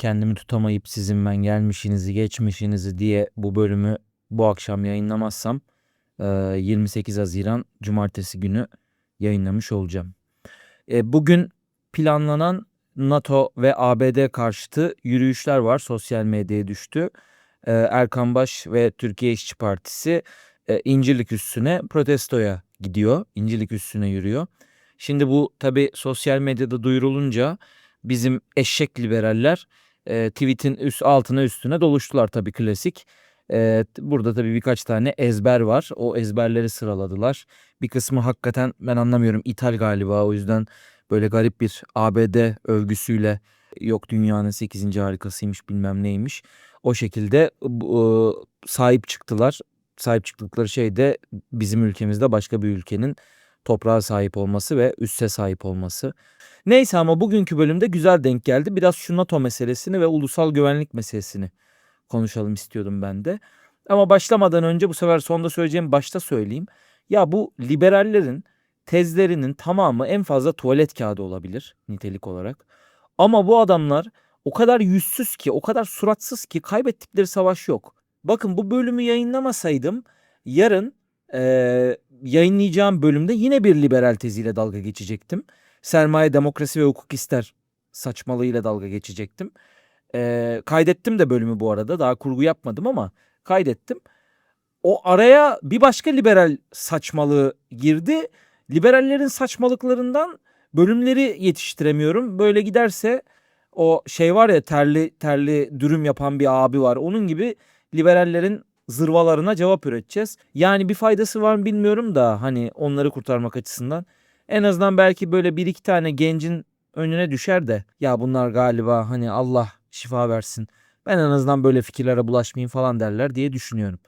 kendimi tutamayıp sizin ben gelmişinizi geçmişinizi diye bu bölümü bu akşam yayınlamazsam e, 28 Haziran Cumartesi günü yayınlamış olacağım. E, Bugün planlanan NATO ve ABD karşıtı yürüyüşler var. Sosyal medyaya düştü. Erkan Baş ve Türkiye İşçi Partisi İncirlik üstüne protestoya gidiyor. İncirlik üstüne yürüyor. Şimdi bu tabii sosyal medyada duyurulunca bizim eşek liberaller e, tweet'in üst altına üstüne doluştular tabii klasik. E, burada tabii birkaç tane ezber var. O ezberleri sıraladılar. Bir kısmı hakikaten ben anlamıyorum ithal galiba o yüzden böyle garip bir ABD övgüsüyle yok dünyanın 8. harikasıymış bilmem neymiş. O şekilde e, sahip çıktılar. Sahip çıktıkları şey de bizim ülkemizde başka bir ülkenin toprağa sahip olması ve üsse sahip olması. Neyse ama bugünkü bölümde güzel denk geldi. Biraz şu NATO meselesini ve ulusal güvenlik meselesini konuşalım istiyordum ben de. Ama başlamadan önce bu sefer sonda söyleyeceğim başta söyleyeyim. Ya bu liberallerin tezlerinin tamamı en fazla tuvalet kağıdı olabilir nitelik olarak. Ama bu adamlar o kadar yüzsüz ki, o kadar suratsız ki kaybettikleri savaş yok. Bakın bu bölümü yayınlamasaydım yarın eee, yayınlayacağım bölümde yine bir liberal teziyle dalga geçecektim. Sermaye, demokrasi ve hukuk ister saçmalığıyla dalga geçecektim. Eee, kaydettim de bölümü bu arada. Daha kurgu yapmadım ama kaydettim. O araya bir başka liberal saçmalığı girdi. Liberallerin saçmalıklarından bölümleri yetiştiremiyorum. Böyle giderse o şey var ya terli terli dürüm yapan bir abi var. Onun gibi liberallerin zırvalarına cevap üreteceğiz. Yani bir faydası var mı bilmiyorum da hani onları kurtarmak açısından. En azından belki böyle bir iki tane gencin önüne düşer de ya bunlar galiba hani Allah şifa versin. Ben en azından böyle fikirlere bulaşmayayım falan derler diye düşünüyorum.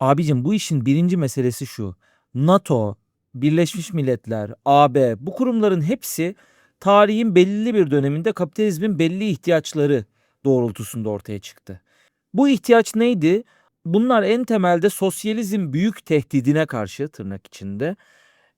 Abicim bu işin birinci meselesi şu. NATO, Birleşmiş Milletler, AB bu kurumların hepsi tarihin belirli bir döneminde kapitalizmin belli ihtiyaçları doğrultusunda ortaya çıktı. Bu ihtiyaç neydi? Bunlar en temelde sosyalizm büyük tehdidine karşı tırnak içinde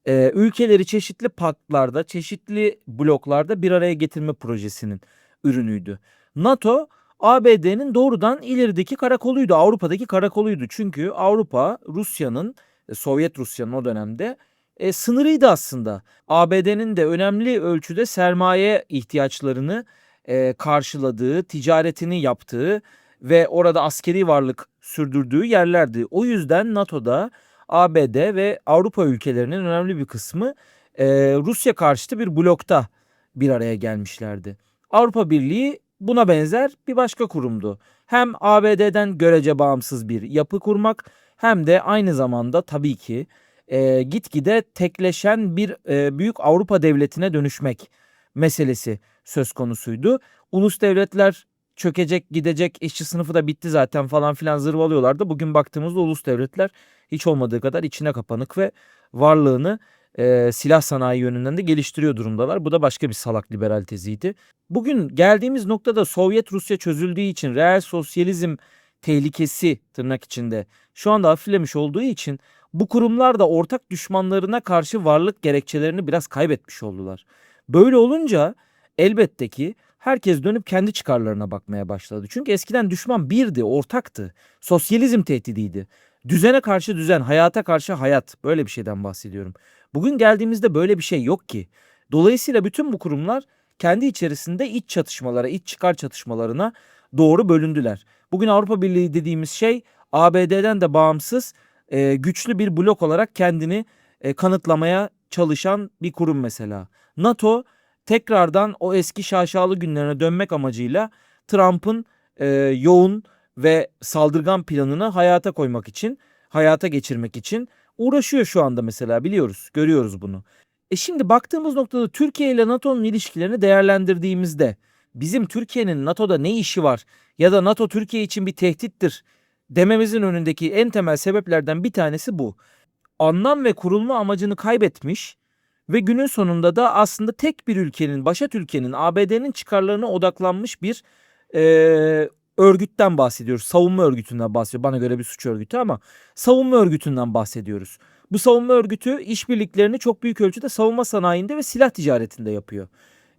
e, ülkeleri çeşitli paktlarda, çeşitli bloklarda bir araya getirme projesinin ürünüydü. NATO ABD'nin doğrudan ilerideki karakoluydu, Avrupa'daki karakoluydu. Çünkü Avrupa Rusya'nın, e, Sovyet Rusya'nın o dönemde e, sınırıydı aslında. ABD'nin de önemli ölçüde sermaye ihtiyaçlarını e, karşıladığı, ticaretini yaptığı ve orada askeri varlık sürdürdüğü yerlerdi. O yüzden NATO'da ABD ve Avrupa ülkelerinin önemli bir kısmı e, Rusya karşıtı bir blokta bir araya gelmişlerdi. Avrupa Birliği buna benzer bir başka kurumdu. Hem ABD'den görece bağımsız bir yapı kurmak hem de aynı zamanda tabii ki e, gitgide tekleşen bir e, büyük Avrupa devletine dönüşmek meselesi söz konusuydu. Ulus devletler çökecek gidecek işçi sınıfı da bitti zaten falan filan zırvalıyorlardı. Bugün baktığımızda ulus devletler hiç olmadığı kadar içine kapanık ve varlığını e, silah sanayi yönünden de geliştiriyor durumdalar. Bu da başka bir salak liberal teziydi. Bugün geldiğimiz noktada Sovyet Rusya çözüldüğü için reel sosyalizm tehlikesi tırnak içinde şu anda hafiflemiş olduğu için bu kurumlar da ortak düşmanlarına karşı varlık gerekçelerini biraz kaybetmiş oldular. Böyle olunca elbette ki herkes dönüp kendi çıkarlarına bakmaya başladı. Çünkü eskiden düşman birdi, ortaktı. Sosyalizm tehdidiydi. Düzene karşı düzen, hayata karşı hayat. Böyle bir şeyden bahsediyorum. Bugün geldiğimizde böyle bir şey yok ki. Dolayısıyla bütün bu kurumlar kendi içerisinde iç çatışmalara, iç çıkar çatışmalarına doğru bölündüler. Bugün Avrupa Birliği dediğimiz şey ABD'den de bağımsız güçlü bir blok olarak kendini kanıtlamaya çalışan bir kurum mesela. NATO tekrardan o eski şaşalı günlerine dönmek amacıyla Trump'ın e, yoğun ve saldırgan planını hayata koymak için, hayata geçirmek için uğraşıyor şu anda mesela biliyoruz, görüyoruz bunu. E şimdi baktığımız noktada Türkiye ile NATO'nun ilişkilerini değerlendirdiğimizde bizim Türkiye'nin NATO'da ne işi var ya da NATO Türkiye için bir tehdittir dememizin önündeki en temel sebeplerden bir tanesi bu. Anlam ve kurulma amacını kaybetmiş ve günün sonunda da aslında tek bir ülkenin, başat ülkenin, ABD'nin çıkarlarına odaklanmış bir eee, örgütten bahsediyoruz. Savunma örgütünden bahsediyoruz. Bana göre bir suç örgütü ama savunma örgütünden bahsediyoruz. Bu savunma örgütü işbirliklerini çok büyük ölçüde savunma sanayinde ve silah ticaretinde yapıyor.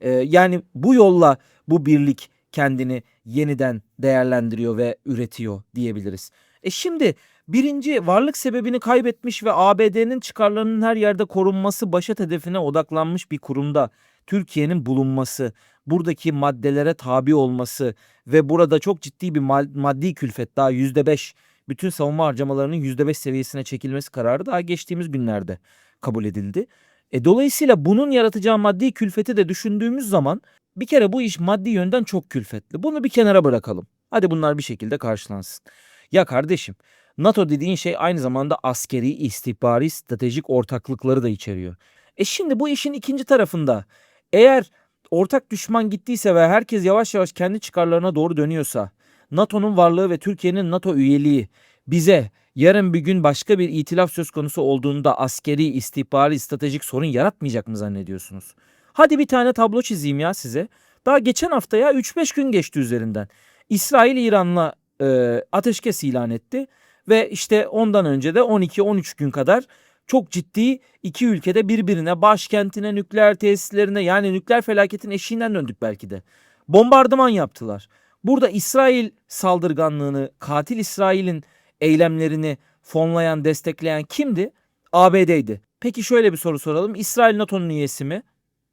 Ee, yani bu yolla bu birlik kendini yeniden değerlendiriyor ve üretiyor diyebiliriz. E şimdi birinci varlık sebebini kaybetmiş ve ABD'nin çıkarlarının her yerde korunması başat hedefine odaklanmış bir kurumda Türkiye'nin bulunması, buradaki maddelere tabi olması ve burada çok ciddi bir maddi külfet daha yüzde beş bütün savunma harcamalarının yüzde beş seviyesine çekilmesi kararı daha geçtiğimiz günlerde kabul edildi. E, dolayısıyla bunun yaratacağı maddi külfeti de düşündüğümüz zaman bir kere bu iş maddi yönden çok külfetli. Bunu bir kenara bırakalım. Hadi bunlar bir şekilde karşılansın. Ya kardeşim NATO dediğin şey aynı zamanda askeri, istihbari, stratejik ortaklıkları da içeriyor. E şimdi bu işin ikinci tarafında eğer ortak düşman gittiyse ve herkes yavaş yavaş kendi çıkarlarına doğru dönüyorsa NATO'nun varlığı ve Türkiye'nin NATO üyeliği bize yarın bir gün başka bir itilaf söz konusu olduğunda askeri, istihbari, stratejik sorun yaratmayacak mı zannediyorsunuz? Hadi bir tane tablo çizeyim ya size. Daha geçen hafta ya 3-5 gün geçti üzerinden. İsrail İran'la e, ateşkes ilan etti ve işte ondan önce de 12-13 gün kadar çok ciddi iki ülkede birbirine başkentine, nükleer tesislerine yani nükleer felaketin eşiğinden döndük belki de. Bombardıman yaptılar. Burada İsrail saldırganlığını, katil İsrail'in eylemlerini fonlayan, destekleyen kimdi? ABD'ydi. Peki şöyle bir soru soralım. İsrail NATO'nun üyesi mi?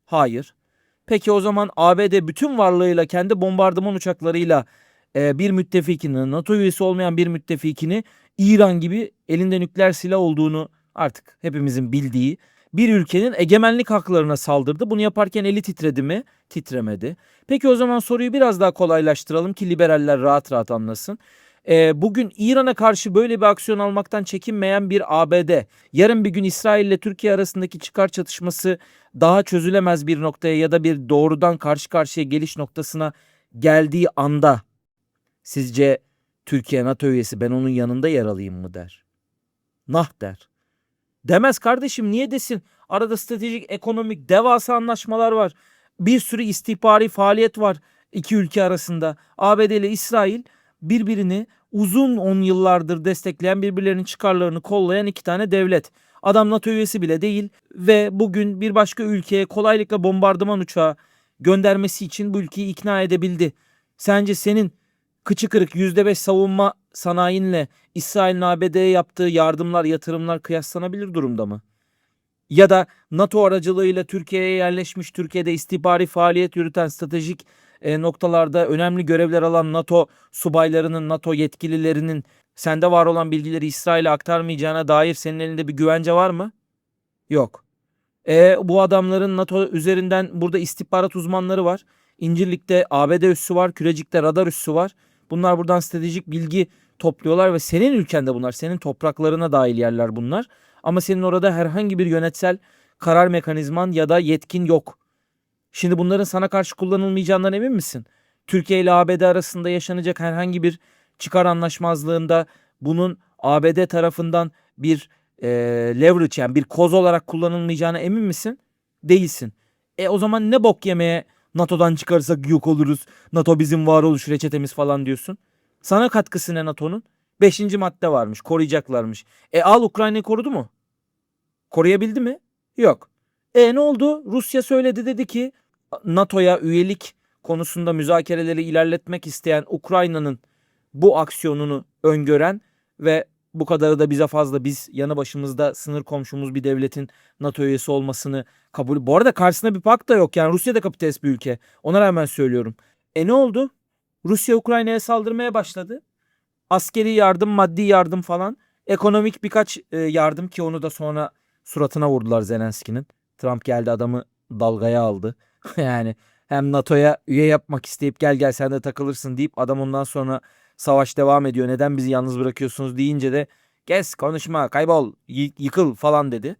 Hayır. Peki o zaman ABD bütün varlığıyla kendi bombardıman uçaklarıyla e, bir müttefikini, NATO üyesi olmayan bir müttefikini İran gibi elinde nükleer silah olduğunu artık hepimizin bildiği bir ülkenin egemenlik haklarına saldırdı. Bunu yaparken eli titredi mi? Titremedi. Peki o zaman soruyu biraz daha kolaylaştıralım ki liberaller rahat rahat anlasın. Ee, bugün İran'a karşı böyle bir aksiyon almaktan çekinmeyen bir ABD, yarın bir gün İsrail ile Türkiye arasındaki çıkar çatışması daha çözülemez bir noktaya ya da bir doğrudan karşı karşıya geliş noktasına geldiği anda sizce Türkiye NATO üyesi ben onun yanında yer alayım mı der? Nah der. Demez kardeşim niye desin? Arada stratejik, ekonomik, devasa anlaşmalar var. Bir sürü istihbari faaliyet var iki ülke arasında. ABD ile İsrail birbirini uzun on yıllardır destekleyen birbirlerinin çıkarlarını kollayan iki tane devlet. Adam NATO üyesi bile değil ve bugün bir başka ülkeye kolaylıkla bombardıman uçağı göndermesi için bu ülkeyi ikna edebildi. Sence senin kıçı kırık %5 savunma sanayinle İsrail'in ABD'ye yaptığı yardımlar, yatırımlar kıyaslanabilir durumda mı? Ya da NATO aracılığıyla Türkiye'ye yerleşmiş, Türkiye'de istihbari faaliyet yürüten stratejik e, noktalarda önemli görevler alan NATO subaylarının, NATO yetkililerinin sende var olan bilgileri İsrail'e aktarmayacağına dair senin elinde bir güvence var mı? Yok. E, bu adamların NATO üzerinden burada istihbarat uzmanları var. İncirlik'te ABD üssü var, Kürecik'te radar üssü var. Bunlar buradan stratejik bilgi topluyorlar ve senin ülkende bunlar, senin topraklarına dahil yerler bunlar. Ama senin orada herhangi bir yönetsel karar mekanizman ya da yetkin yok. Şimdi bunların sana karşı kullanılmayacağından emin misin? Türkiye ile ABD arasında yaşanacak herhangi bir çıkar anlaşmazlığında bunun ABD tarafından bir e, leverage yani bir koz olarak kullanılmayacağına emin misin? Değilsin. E o zaman ne bok yemeye NATO'dan çıkarsak yok oluruz. NATO bizim varoluş reçetemiz falan diyorsun. Sana katkısı ne NATO'nun? Beşinci madde varmış. Koruyacaklarmış. E al Ukrayna'yı korudu mu? Koruyabildi mi? Yok. E ne oldu? Rusya söyledi dedi ki NATO'ya üyelik konusunda müzakereleri ilerletmek isteyen Ukrayna'nın bu aksiyonunu öngören ve bu kadarı da bize fazla biz yanı başımızda sınır komşumuz bir devletin NATO üyesi olmasını kabul. Bu arada karşısında bir pakt da yok yani Rusya da kapitalist bir ülke. Ona rağmen söylüyorum. E ne oldu? Rusya Ukrayna'ya saldırmaya başladı. Askeri yardım, maddi yardım falan. Ekonomik birkaç e, yardım ki onu da sonra suratına vurdular Zelenski'nin. Trump geldi adamı dalgaya aldı. yani hem NATO'ya üye yapmak isteyip gel gel sen de takılırsın deyip adam ondan sonra savaş devam ediyor. Neden bizi yalnız bırakıyorsunuz deyince de kes konuşma kaybol yıkıl falan dedi.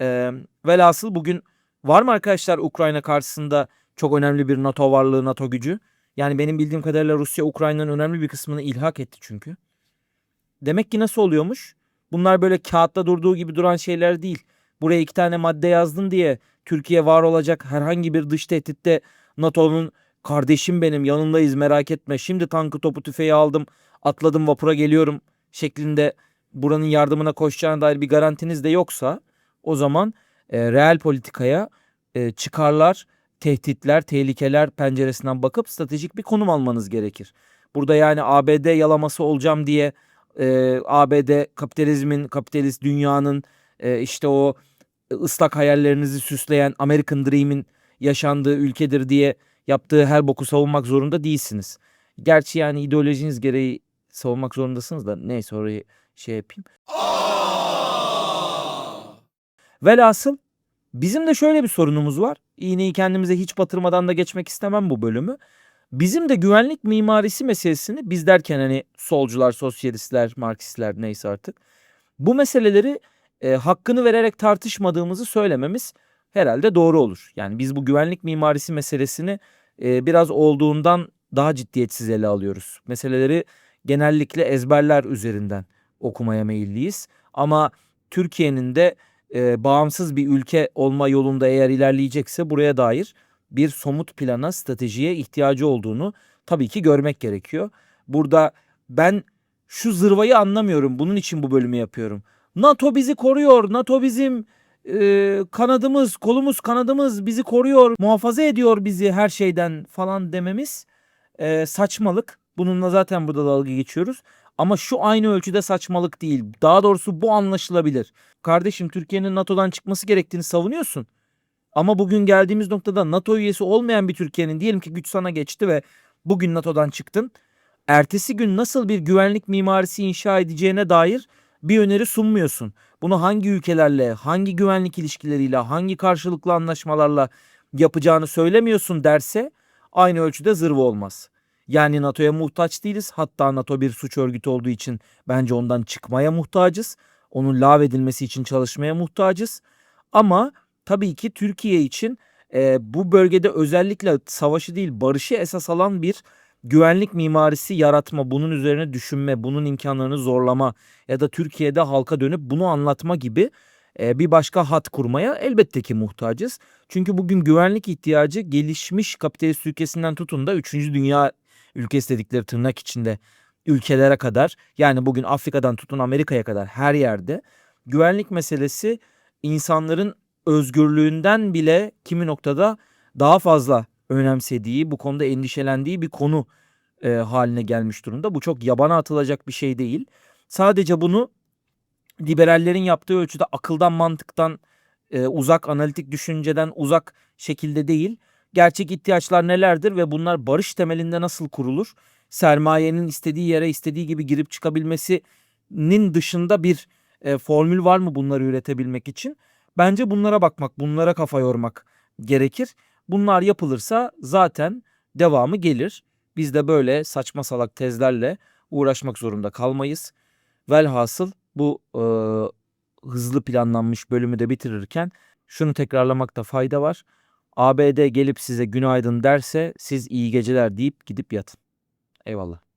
Ee, velhasıl bugün var mı arkadaşlar Ukrayna karşısında çok önemli bir NATO varlığı NATO gücü? Yani benim bildiğim kadarıyla Rusya Ukrayna'nın önemli bir kısmını ilhak etti çünkü. Demek ki nasıl oluyormuş? Bunlar böyle kağıtta durduğu gibi duran şeyler değil. Buraya iki tane madde yazdın diye Türkiye var olacak herhangi bir dış tehditte NATO'nun kardeşim benim yanındayız merak etme. Şimdi tankı topu tüfeği aldım atladım vapura geliyorum şeklinde buranın yardımına koşacağına dair bir garantiniz de yoksa o zaman e, reel politikaya e, çıkarlar tehditler, tehlikeler penceresinden bakıp stratejik bir konum almanız gerekir. Burada yani ABD yalaması olacağım diye e, ABD kapitalizmin, kapitalist dünyanın e, işte o ıslak hayallerinizi süsleyen American Dream'in yaşandığı ülkedir diye yaptığı her boku savunmak zorunda değilsiniz. Gerçi yani ideolojiniz gereği savunmak zorundasınız da neyse orayı şey yapayım. Velhasıl bizim de şöyle bir sorunumuz var. İğneyi kendimize hiç batırmadan da geçmek istemem bu bölümü. Bizim de güvenlik mimarisi meselesini biz derken hani solcular, sosyalistler, marksistler neyse artık bu meseleleri e, hakkını vererek tartışmadığımızı söylememiz herhalde doğru olur. Yani biz bu güvenlik mimarisi meselesini e, biraz olduğundan daha ciddiyetsiz ele alıyoruz. Meseleleri genellikle ezberler üzerinden okumaya meyilliyiz. Ama Türkiye'nin de e, bağımsız bir ülke olma yolunda eğer ilerleyecekse buraya dair bir somut plana, stratejiye ihtiyacı olduğunu tabii ki görmek gerekiyor. Burada ben şu zırvayı anlamıyorum. Bunun için bu bölümü yapıyorum. NATO bizi koruyor. NATO bizim e, kanadımız, kolumuz, kanadımız bizi koruyor, muhafaza ediyor bizi her şeyden falan dememiz e, saçmalık. Bununla zaten burada dalga geçiyoruz. Ama şu aynı ölçüde saçmalık değil. Daha doğrusu bu anlaşılabilir. Kardeşim Türkiye'nin NATO'dan çıkması gerektiğini savunuyorsun. Ama bugün geldiğimiz noktada NATO üyesi olmayan bir Türkiye'nin diyelim ki güç sana geçti ve bugün NATO'dan çıktın. Ertesi gün nasıl bir güvenlik mimarisi inşa edeceğine dair bir öneri sunmuyorsun. Bunu hangi ülkelerle, hangi güvenlik ilişkileriyle, hangi karşılıklı anlaşmalarla yapacağını söylemiyorsun derse aynı ölçüde zırva olmaz. Yani NATO'ya muhtaç değiliz. Hatta NATO bir suç örgütü olduğu için bence ondan çıkmaya muhtacız. Onun lağvedilmesi için çalışmaya muhtacız. Ama tabii ki Türkiye için e, bu bölgede özellikle savaşı değil barışı esas alan bir güvenlik mimarisi yaratma, bunun üzerine düşünme, bunun imkanlarını zorlama ya da Türkiye'de halka dönüp bunu anlatma gibi e, bir başka hat kurmaya elbette ki muhtacız. Çünkü bugün güvenlik ihtiyacı gelişmiş kapitalist ülkesinden tutun da 3. dünya ülkesi dedikleri tırnak içinde ülkelere kadar yani bugün Afrika'dan tutun Amerika'ya kadar her yerde güvenlik meselesi insanların özgürlüğünden bile kimi noktada daha fazla önemsediği, bu konuda endişelendiği bir konu e, haline gelmiş durumda. Bu çok yabana atılacak bir şey değil. Sadece bunu liberallerin yaptığı ölçüde akıldan, mantıktan e, uzak, analitik düşünceden uzak şekilde değil. Gerçek ihtiyaçlar nelerdir ve bunlar barış temelinde nasıl kurulur? Sermayenin istediği yere istediği gibi girip çıkabilmesinin dışında bir e, formül var mı bunları üretebilmek için? Bence bunlara bakmak, bunlara kafa yormak gerekir. Bunlar yapılırsa zaten devamı gelir. Biz de böyle saçma salak tezlerle uğraşmak zorunda kalmayız. Velhasıl bu e, hızlı planlanmış bölümü de bitirirken şunu tekrarlamakta fayda var. ABD gelip size günaydın derse siz iyi geceler deyip gidip yatın. Eyvallah.